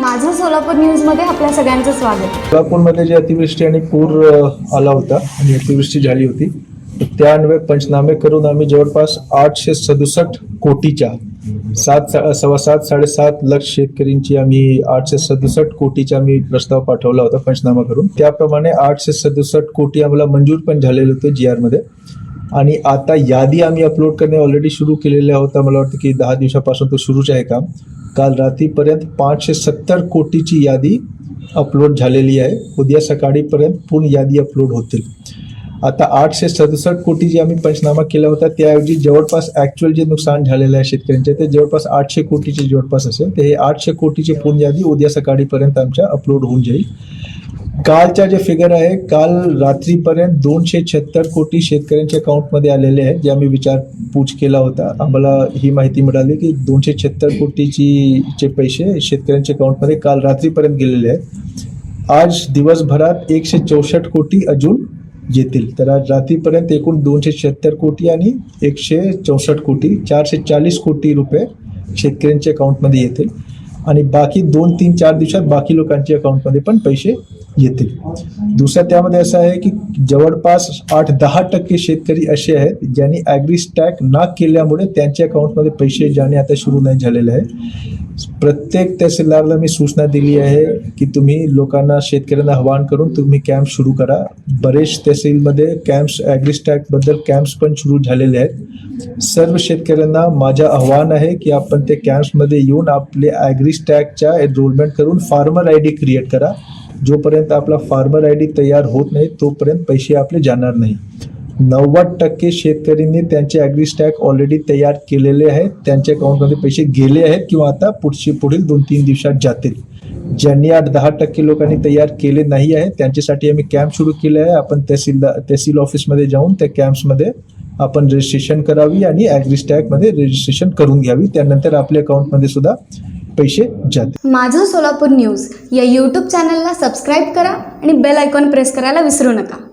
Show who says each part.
Speaker 1: माझं सोलापूर न्यूजमध्ये आपल्या सगळ्यांचं स्वागत.
Speaker 2: सोलापूरमध्ये जे अतिवृष्टी आणि पूर आला होता आणि अतिवृष्टी झाली होती त्या अन्वये पंचनामे करून आम्ही जवळपास आठशे सदुसष्ट कोटीच्या सात सव्वा सात साडेसात लक्ष शेतकऱ्यांची आम्ही आठशे सदुसष्ट कोटीचा आम्ही प्रस्ताव पाठवला होता पंचनामा करून. त्याप्रमाणे आठशे सदुसष्ट कोटी आम्हाला मंजूर पण झालेले होते जी आरमध्ये आणि आता यादी आम्ही अपलोड करणे ऑलरेडी सुरू केलेल्या होत्या मला वाटतं की दहा दिवसापासून तो सुरूच आहे काम. काल रात्रीपर्यंत पाचशे सत्तर कोटीची यादी अपलोड झालेली आहे. उद्या सकाळीपर्यंत पूर्ण यादी अपलोड होतील. आता आठशे सदुसष्ट कोटी जे आम्ही पंचनामा केला होता त्याऐवजी जवळपास ॲक्च्युअल जे नुकसान झालेलं आहे शेतकऱ्यांचे ते जवळपास आठशे कोटीचे जवळपास असेल तर हे आठशे कोटीची पूर्ण यादी उद्या सकाळीपर्यंत आमच्या अपलोड होऊन जाईल. कालच्या जे फिगर आहे काल रात्रीपर्यंत दोनशे छत्तर कोटी शेतकऱ्यांच्या अकाउंटमध्ये आलेले आहेत जे आम्ही विचारपूस केला होता. आम्हाला ही माहिती मिळाली की दोनशे छत्तर कोटीची चे पैसे शेतकऱ्यांच्या अकाउंटमध्ये काल रात्रीपर्यंत गेलेले आहेत. आज दिवसभरात एकशे चौसष्ट कोटी अजून येतील. तर आज रात्रीपर्यंत एकूण दोनशे शहात्तर कोटी आणि एकशे चौसष्ट कोटी चारशे चाळीस कोटी रुपये शेतकऱ्यांच्या अकाउंटमध्ये येतील. आणि बाकी दोन तीन चार दिवसात बाकी लोकांच्या अकाउंटमध्ये पण पैसे येतील. दुसरं त्यामध्ये असं आहे की जवळपास आठ दहा टक्के शेतकरी असे आहेत ज्यांनी ॲग्री स्टॅक ना केल्यामुळे त्यांच्या अकाउंटमध्ये पैसे जाणे आता सुरू नाही झालेले आहे. प्रत्येक तहसीलदारला मी सूचना दिली आहे की तुम्ही लोकांना शेतकऱ्यांना आव्हान करून तुम्ही कॅम्प सुरू करा. बरेच तहसीलमध्ये कॅम्प्स ॲग्रिस्टॅकबद्दल कॅम्प्स पण सुरू झालेले आहेत. सर्व शेतकऱ्यांना माझं आव्हान आहे की आपण ते कॅम्प्समध्ये येऊन आपले ॲग्रिस्टॅकच्या एनरोलमेंट करून फार्मर आय डी क्रिएट करा. जोपर्यंत आपला फार्मर आय डी तयार होत नाही तोपर्यंत पैसे आपले जाणार नाही. नव्वद टक्के शेतकऱ्यांनी त्यांचे ॲग्री स्टॅक ऑलरेडी तयार केलेले आहेत. त्यांच्या अकाउंटमध्ये पैसे गेले आहेत किंवा आता पुढचे पुढील दोन तीन दिवसात जातील. ज्यांनी आठ दहा टक्के लोकांनी तयार केले नाही आहे त्यांच्यासाठी आम्ही कॅम्प सुरू केले आहे. आपण तहसीलदार तहसील ऑफिसमध्ये जाऊन त्या कॅम्प्समध्ये आपण रजिस्ट्रेशन करावी आणि ॲग्री स्टॅकमध्ये रजिस्ट्रेशन करून घ्यावी. त्यानंतर आपल्या अकाउंटमध्ये सुद्धा पैसे जातील.
Speaker 1: माझं सोलापूर न्यूज या यूट्यूब चॅनलला सबस्क्राईब करा आणि बेल आयकॉन प्रेस करायला विसरू नका.